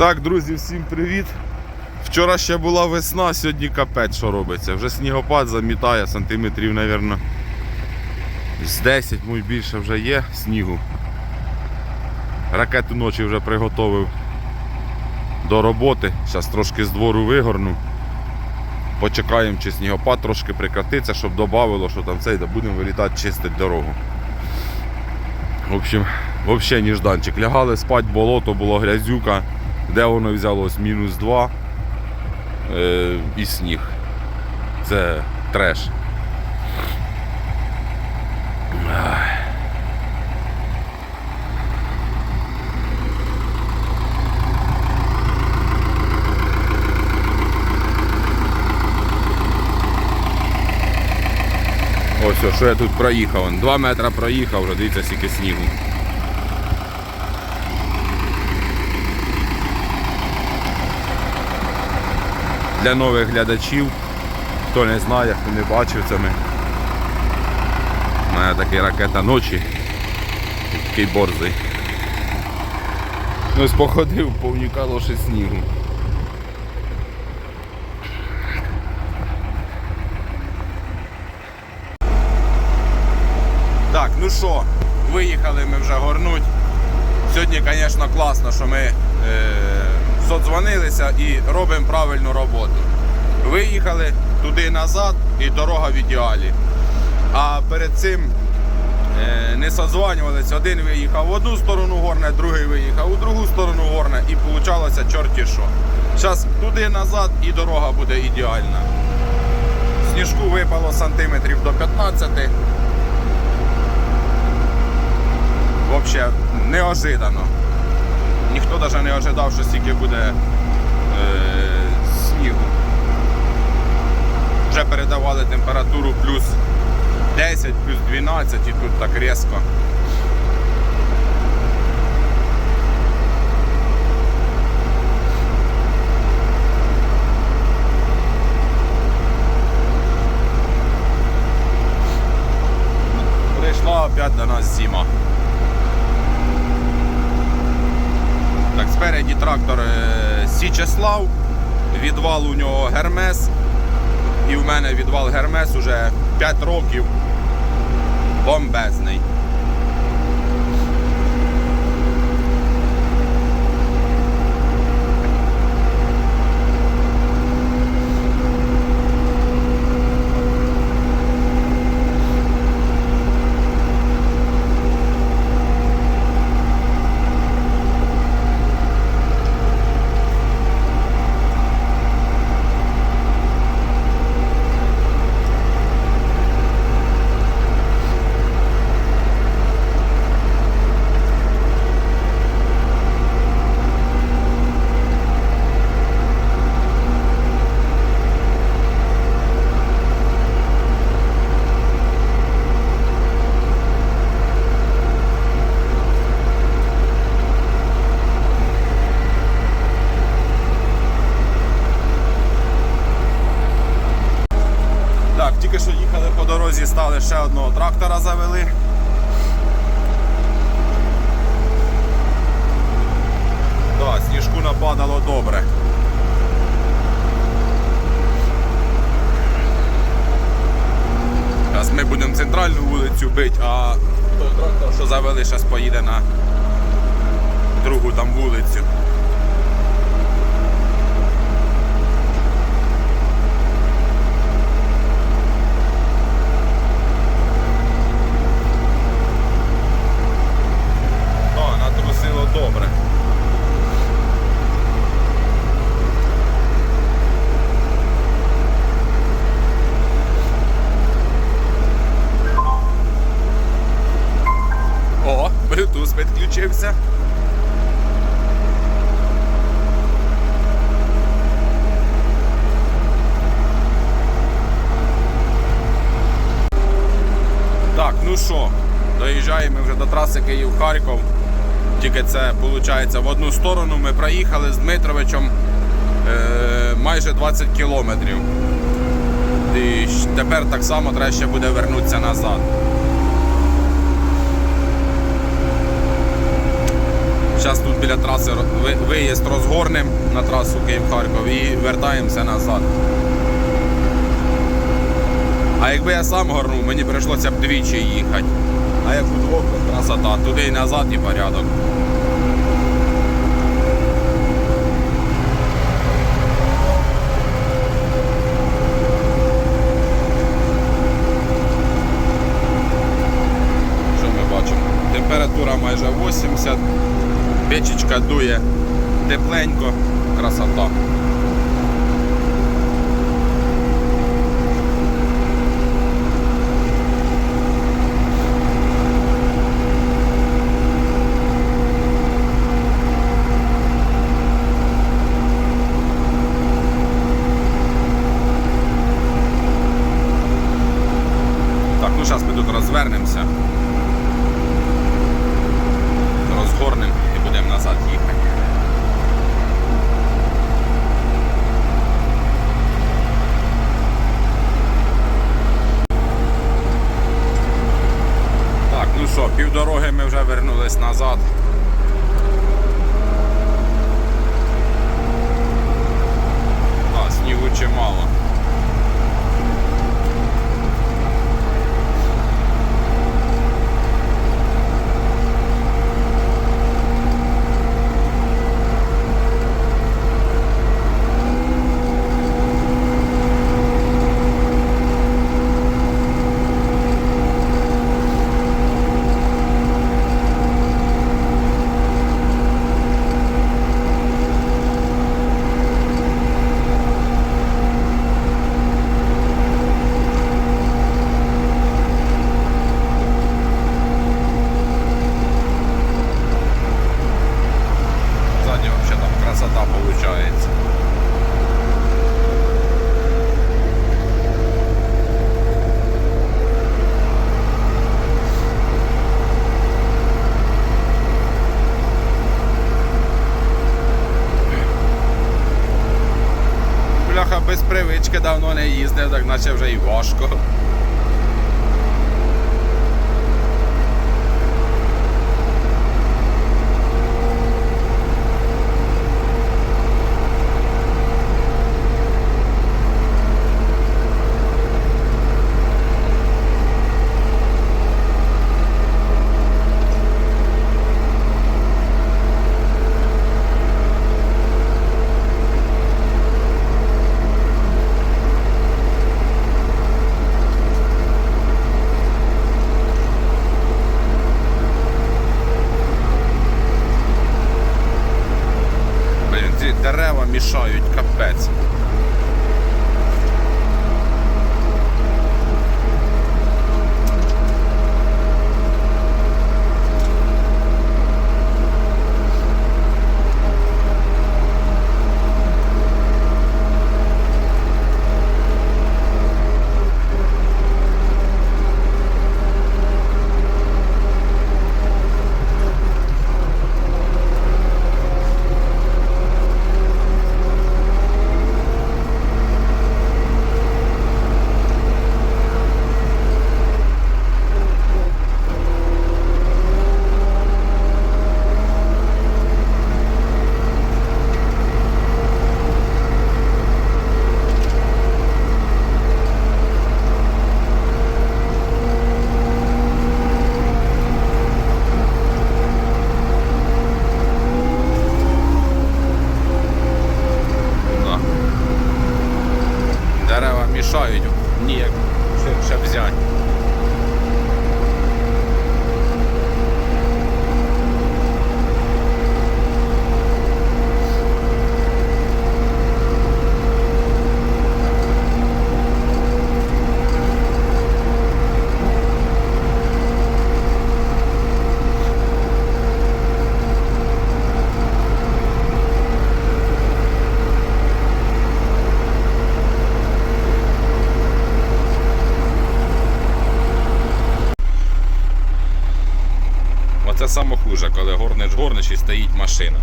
Так, друзі, всім привіт. Вчора ще була весна, сьогодні капець, що робиться. Вже снігопад замітає сантиметрів, мабуть, з 10, мабуть, більше вже є снігу. Ракету ночі вже приготовив до роботи. Зараз трошки з двору вигорну. Почекаємо, чи снігопад трошки прекратиться, щоб додавило, що там цей, да будемо вилітати чистити дорогу. В общем, взагалі ніжданчик. Лягали спать, болото, було грязюка. Де воно взялось? Мінус 2 е, і сніг. Це треш. Ось, що я тут проїхав. Два метри проїхав, вже дивіться, скільки снігу. Для нових глядачів, хто не знає, хто не бачив це ми. У мене такий ракета ночі. Такий борзий. Ну, походив, повні калоші снігу. Так, ну що, виїхали ми вже горнуть. Сьогодні, звісно, класно, що ми е, содзвонилися і робимо правильну роботу. Виїхали туди назад і дорога в ідеалі. А перед цим е, не созванювалися. Один виїхав в одну сторону горне, другий виїхав у другу сторону горне і вийшло чорті що. Зараз туди назад і дорога буде ідеальна. Сніжку випало сантиметрів до 15. Взагалі неожиданно. Ніхто навіть не ожидав, що стільки буде е, снігу. Вже передавали температуру плюс 10, плюс 12 і тут так різко. Прийшла опять до нас зима. Так, спереді трактор е, Січеслав, відвал у нього Гермес. І в мене відвал Гермес уже 5 років. Бомбезний. Так, тільки що їхали по дорозі, стали ще одного трактора завели. Так, сніжку нападало добре. Зараз ми будемо центральну вулицю бити, а той трактор, що завели, зараз поїде на другу там вулицю. Bluetooth підключився. Так, ну що, доїжджаємо вже до траси Київ-Харків. Тільки це виходить в одну сторону. Ми проїхали з Дмитровичем е, майже 20 кілометрів. І тепер так само треба ще буде вернутися назад. Зараз тут біля траси виїзд розгорнемо на трасу Київ-Харків і вертаємося назад. А якби я сам горнув, мені прийшлося б двічі їхати. А як удвох, красота, туди і назад і порядок. Що ми бачимо? Температура майже 80, печечка дує тепленько, красота. Так, ну зараз ми тут розвернемося. Розгорнемо і будемо назад їхати. Так, ну що, півдороги ми вже вернулись назад. А, снігу чимало. Так наче вже і важко. Саме хуже, коли горниш горниш і стоїть машина.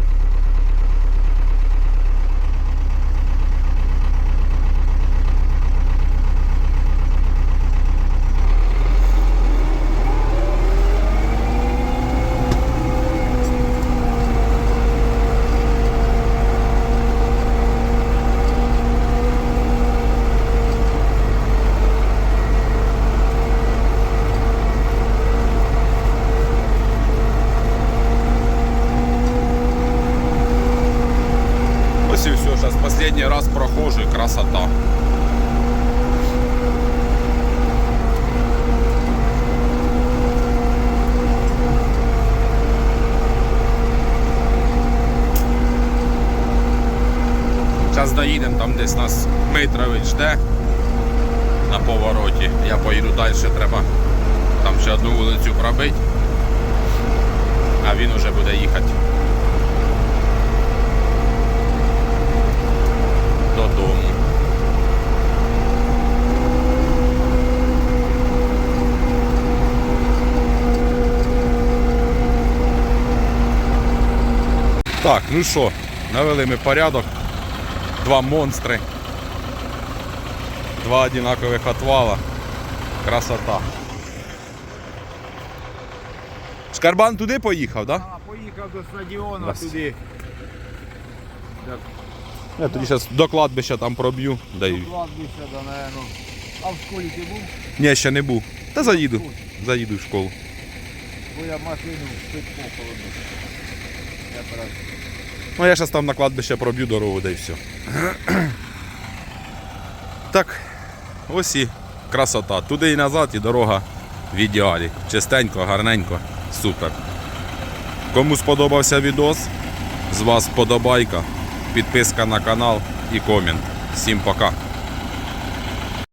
Зараз останній раз прохожу, і красота. Зараз доїдемо, там десь нас Митрович жде на повороті. Я поїду далі, треба там ще одну вулицю пробити, а він уже буде їхати. Додому. Так, ну що, навели ми порядок. Два монстри. Два одинакових отвала. Красота. Шкарбан туди поїхав, так? Да? А, поїхав до стадіону Раз. туди. Так, Я тоді зараз до кладбища там проб'ю. Да й... кладбище, да, наверно. А в школі ти був? Ні, ще не був. Та заїду. Заїду в школу. Бо я машину під холодно. Я перед... Ну я зараз там на кладбище проб'ю дорогу, да і все. Так, ось і красота. Туди і назад, і дорога в ідеалі. Чистенько, гарненько, супер. Кому сподобався відос, з вас подобайка, підписка на канал і комент. Всім пока.